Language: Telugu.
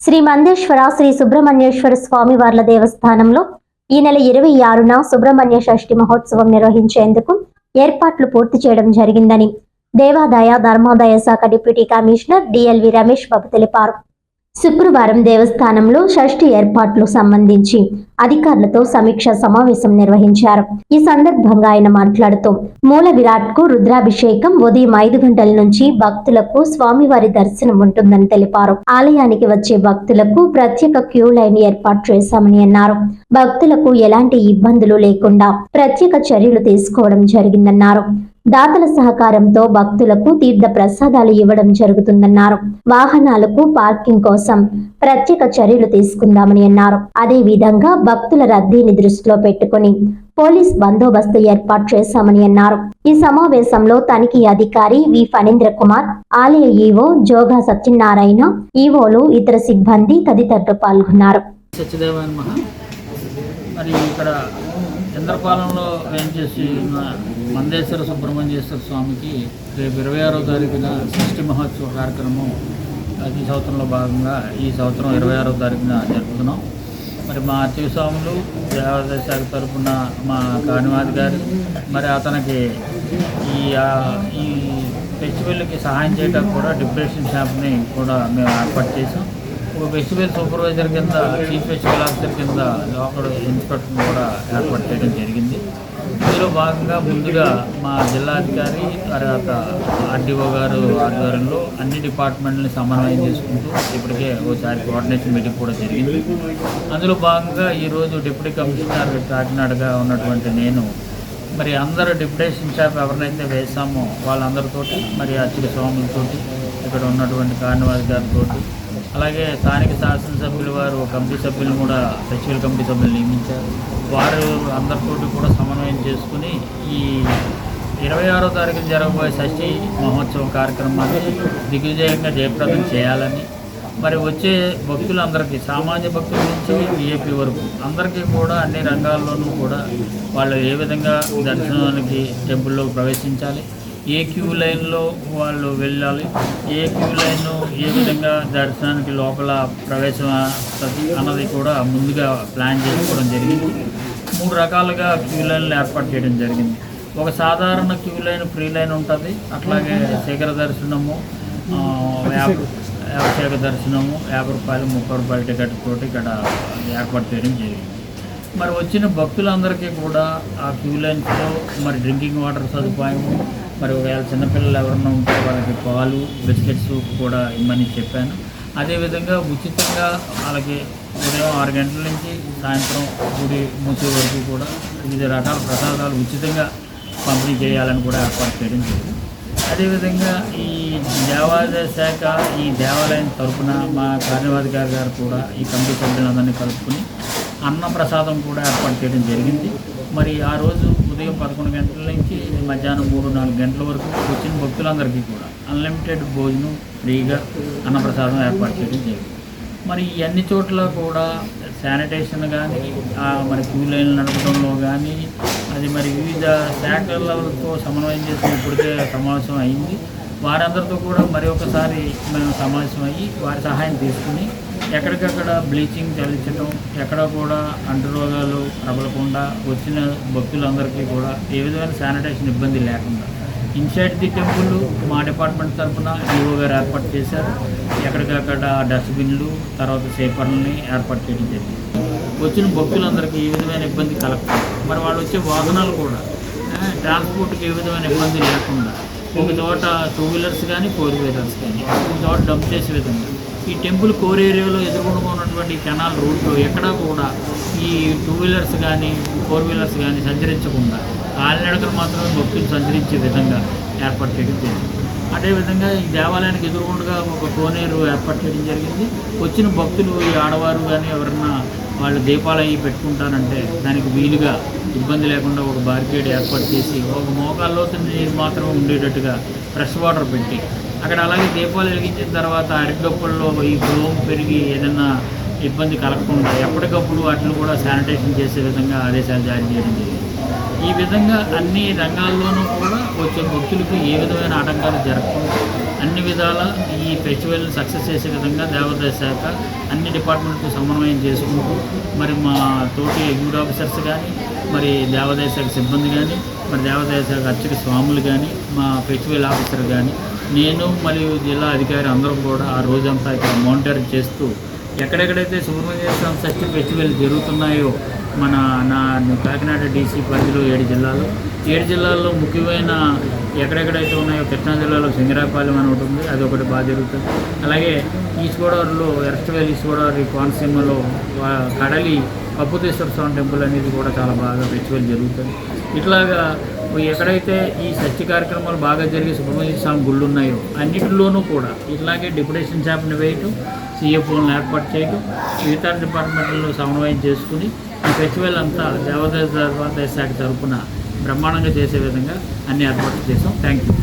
శ్రీ మందేశ్వర శ్రీ సుబ్రహ్మణ్యేశ్వర స్వామి వార్ల దేవస్థానంలో ఈ నెల ఇరవై ఆరున సుబ్రహ్మణ్య షష్ఠి మహోత్సవం నిర్వహించేందుకు ఏర్పాట్లు పూర్తి చేయడం జరిగిందని దేవాదాయ ధర్మాదాయ శాఖ deputy commissioner DLV Ramesh Babu తెలిపారు. శుక్రవారం దేవస్థానంలో షష్ఠి ఏర్పాట్లు సంబంధించి అధికారులతో సమీక్ష సమావేశం నిర్వహించారు. ఈ సందర్భంగా ఆయన మాట్లాడుతూ మూల విరాట్కు రుద్రాభిషేకం ఉదయం ఐదు గంటల నుంచి భక్తులకు స్వామివారి దర్శనం ఉంటుందని తెలిపారు. ఆలయానికి వచ్చే భక్తులకు ప్రత్యేక క్యూ లైన్ ఏర్పాటు చేశామని అన్నారు. భక్తులకు ఎలాంటి ఇబ్బందులు లేకుండా ప్రత్యేక చర్యలు తీసుకోవడం జరిగిందన్నారు. దాతల సహకారంతో భక్తులకు తీర్థ ప్రసాదాలు ఇవ్వడం జరుగుతుందన్నారు. వాహనాలకు పార్కింగ్ కోసం ప్రత్యేక చర్యలు తీసుకుందామని అన్నారు. అదే విధంగా భక్తుల రద్దీని దృష్టిలో పెట్టుకుని పోలీస్ బందోబస్తు ఏర్పాటు చేశామని అన్నారు. ఈ సమావేశంలో తనిఖీ అధికారి వి. ఫణీంద్ర కుమార్ ఆలయ ఈవో జోగా సత్యనారాయణ ఈవోలు ఇతర సిబ్బంది తదితరులు పాల్గొన్నారు. మహా మరి ఇక్కడ చంద్రపాలెంలో వేయించేసి ఉన్న మందేశ్వర సుబ్రహ్మణ్యేశ్వర స్వామికి రేపు ఇరవై ఆరో తారీఖున షష్ఠి మహోత్సవ కార్యక్రమం ప్రతి సంవత్సరంలో భాగంగా ఈ సంవత్సరం ఇరవై ఆరో తారీఖున జరుపుతున్నాం. మరి మా అర్చక స్వాములు దేవాదాయ శాఖ తరఫున మా కానివాది గారు మరి అతనికి ఈ ఈ ఫెస్టివల్కి సహాయం చేయడానికి కూడా డిప్రెషన్ షాప్ని కూడా మేము ఏర్పాటు చేసాం ఒక ఫెస్టివల్ సూపర్వైజర్ కింద చీఫ్ ఫెస్టివల్ ఆఫీసర్ కింద లోకల్ ఇన్స్పెక్టర్ కూడా ఏర్పాటు చేయడం జరిగింది. ఇందులో భాగంగా ముందుగా మా జిల్లాధికారి తర్వాత ఆర్డీఓ గారు ఆధ్వర్యంలో అన్ని డిపార్ట్మెంట్లని సమన్వయం చేసుకుంటూ ఇప్పటికే ఒకసారి కోఆర్డినేషన్ మీటింగ్ కూడా జరిగింది. అందులో భాగంగా ఈరోజు డిప్యూటీ కమిషనర్ కాకినాడగా ఉన్నటువంటి నేను మరి అందరూ డిప్యూటేషన్ షాప్ ఎవరినైతే వేసామో వాళ్ళందరితోటి మరి అర్చక స్వాములతోటి ఇక్కడ ఉన్నటువంటి కార్నివాస్ గారితో అలాగే స్థానిక శాసనసభ్యులు వారు కమిటీ సభ్యులను కూడా ఫెస్టివల్ కమిటీ సభ్యులు నియమించారు. వారు అందరితోటి కూడా సమన్వయం చేసుకుని ఈ ఇరవై ఆరో తారీఖున జరగబోయే షష్ఠి మహోత్సవ కార్యక్రమాన్ని దిగ్విజయంగా జయప్రదం చేయాలని మరి వచ్చే భక్తులందరికీ సామాన్య భక్తుల నుంచి విఐపి వరకు అందరికీ కూడా అన్ని రంగాల్లోనూ కూడా వాళ్ళు ఏ విధంగా దర్శనానికి టెంపుల్లో ప్రవేశించాలి ఏ క్యూ లైన్లో వాళ్ళు వెళ్ళాలి? ఏ క్యూ లైన్ ఏ విధంగా దర్శనానికి లోపల ప్రవేశం అన్నది కూడా ముందుగా ప్లాన్ చేసుకోవడం జరిగింది. మూడు రకాలుగా క్యూ లైన్లు ఏర్పాటు చేయడం జరిగింది. ఒక సాధారణ క్యూ లైన్ ఫ్రీ లైన్ ఉంటుంది. అట్లాగే శిఖర దర్శనము యాభై అభిషేక దర్శనము యాభై రూపాయలు ముప్పై రూపాయల టికెట్ తోటి ఇక్కడ ఏర్పాటు చేయడం జరిగింది. మరి వచ్చిన భక్తులందరికీ కూడా ఆ క్యూ లైన్స్లో మరి డ్రింకింగ్ వాటర్ సదుపాయము మరి ఒకవేళ చిన్నపిల్లలు ఎవరన్నా ఉంటే వాళ్ళకి పాలు బిస్కెట్స్ కూడా ఇమ్మని చెప్పాను. అదేవిధంగా ఉచితంగా వాళ్ళకి ఉదయం ఆరు గంటల నుంచి సాయంత్రం గుడి మూసే వరకు కూడా వివిధ రకాల ప్రసాదాలు ఉచితంగా పంపిణీ చేయాలని కూడా ఏర్పాటు చేయడం జరిగింది. అదేవిధంగా ఈ దేవాదాయ శాఖ ఈ దేవాలయం తరఫున మా కార్యవాధికారి గారు కూడా ఈ కమిటీ సభ్యులందరినీ కలుపుకుని అన్న ప్రసాదం కూడా ఏర్పాటు చేయడం జరిగింది. మరి ఆ రోజు ఉదయం పదకొండు గంటల నుంచి మధ్యాహ్నం మూడు నాలుగు గంటల వరకు వచ్చిన భక్తులందరికీ కూడా అన్లిమిటెడ్ భోజనం ఫ్రీగా అన్నప్రసాదం ఏర్పాటు చేయడం జరిగింది. మరి అన్ని చోట్ల కూడా శానిటేషన్ కానీ మరి క్యూ లైన్లు నడపడంలో కానీ అది మరి వివిధ శాఖలతో సమన్వయం చేసి ఇప్పటికే సమావేశం అయింది. వారందరితో కూడా మరి ఒకసారి మేము సమావేశం అయ్యి వారి సహాయం తీసుకుని ఎక్కడికక్కడ బ్లీచింగ్ చల్లించడం ఎక్కడ కూడా అంటు రోగాలు ప్రబలకుండా వచ్చిన భక్తులందరికీ కూడా ఏ విధమైన శానిటేషన్ ఇబ్బంది లేకుండా ఇన్సైడ్ ది టెంపుల్ మా డిపార్ట్మెంట్ తరఫున ఈఓ గారు ఏర్పాటు చేశారు. ఎక్కడికక్కడ డస్ట్బిన్లు తర్వాత సేపర్లని ఏర్పాటు చేయడం జరిగింది. వచ్చిన భక్తులందరికీ ఏ విధమైన ఇబ్బంది కలగదు మరి వాళ్ళు వచ్చే వాహనాలు కూడా ట్రాన్స్పోర్ట్కి ఏ విధమైన ఇబ్బంది లేకుండా ఒక చోట టూ వీలర్స్ కానీ ఫోర్ వీలర్స్ కానీ ఒక చోట డంప్ చేసే విధంగా ఈ టెంపుల్ కోర్ ఏరియాలో ఎదుర్కొంటూ ఉన్నటువంటి కెనాల్ రోడ్లు ఎక్కడా కూడా ఈ టూ వీలర్స్ కానీ ఫోర్ వీలర్స్ కానీ సంచరించకుండా కాలినడకలు మాత్రమే భక్తులు సంచరించే విధంగా ఏర్పాటు చేయడం జరిగింది. అదేవిధంగా ఈ దేవాలయానికి ఎదురుగుండగా ఒక కోనేరు ఏర్పాటు చేయడం జరిగింది. వచ్చిన భక్తులు ఈ ఆడవారు కానీ ఎవరన్నా వాళ్ళు దీపాలు అవి పెట్టుకుంటానంటే దానికి వీలుగా ఇబ్బంది లేకుండా ఒక బార్కేడ్ ఏర్పాటు చేసి ఒక మోకాల్లో నీరు మాత్రం ఉండేటట్టుగా ఫ్రెష్ వాటర్ పెట్టి అక్కడ అలాగే దీపాలు వెలిగించిన తర్వాత అరటిగప్పుల్లో ఈ గ్లోమ్ పెరిగి ఏదైనా ఇబ్బంది కలగకుండా ఎప్పటికప్పుడు వాటిని కూడా శానిటేషన్ చేసే విధంగా ఆదేశాలు జారీ చేయడం జరిగింది. ఈ విధంగా అన్ని రంగాల్లోనూ కూడా వచ్చే భక్తులకు ఏ విధమైన ఆటంకాలు జరగకుండా అన్ని విధాల ఈ ఫెస్టివల్ని సక్సెస్ చేసే విధంగా దేవాదాయ శాఖ అన్ని డిపార్ట్మెంట్కు సమన్వయం చేసుకుంటూ మరి మా తోటి ఎగ్జిక్యూటివ్ ఆఫీసర్స్ కానీ మరి దేవాదాయ శాఖ సిబ్బంది కానీ మరి దేవాదాయ శాఖ అర్చక స్వాములు కానీ మా ఫెస్టివల్ ఆఫీసర్ కానీ నేను మరియు జిల్లా అధికారి అందరం కూడా ఆ రోజంతా ఇక్కడ మానిటర్ చేస్తూ ఎక్కడెక్కడైతే సుబ్రహ్మణ్య స్వామి షష్ఠి ఫెస్టివల్ జరుగుతున్నాయో మన నా కాకినాడ డీసీ పరిధిలో ఏడు జిల్లాలు ఏడు జిల్లాల్లో ముఖ్యమైన ఎక్కడెక్కడైతే ఉన్నాయో కృష్ణా జిల్లాలో సింగరాపాలెం అని ఒకటి ఉంది అది ఒకటి బాగా జరుగుతుంది. అలాగే ఈస్ట్ గోదావరిలో ఎరస్ట్వేల్ ఈస్ట్ గోదావరి కోనసీమలో కడలి పప్పుతేశ్వర స్వామి టెంపుల్ అనేది కూడా చాలా బాగా ఫెస్టివల్ జరుగుతుంది. ఇట్లాగా ఎక్కడైతే ఈ సత్య కార్యక్రమాలు బాగా జరిగే సుబ్రహ్మణ్య స్వామి గుళ్ళు ఉన్నాయో అన్నిటిలోనూ కూడా ఇట్లాగే డిప్యుటేషన్ షాప్ని వేయటం సీఎఫ్ఓలను ఏర్పాటు చేయటం మిగతా డిపార్ట్మెంట్లను సమన్వయం చేసుకుని ఈ ఫెస్టివల్ అంతా దేవాదాయ శాఖ తరఫున బ్రహ్మాండంగా చేసే విధంగా అన్ని ఏర్పాట్లు చేసాం. Thank you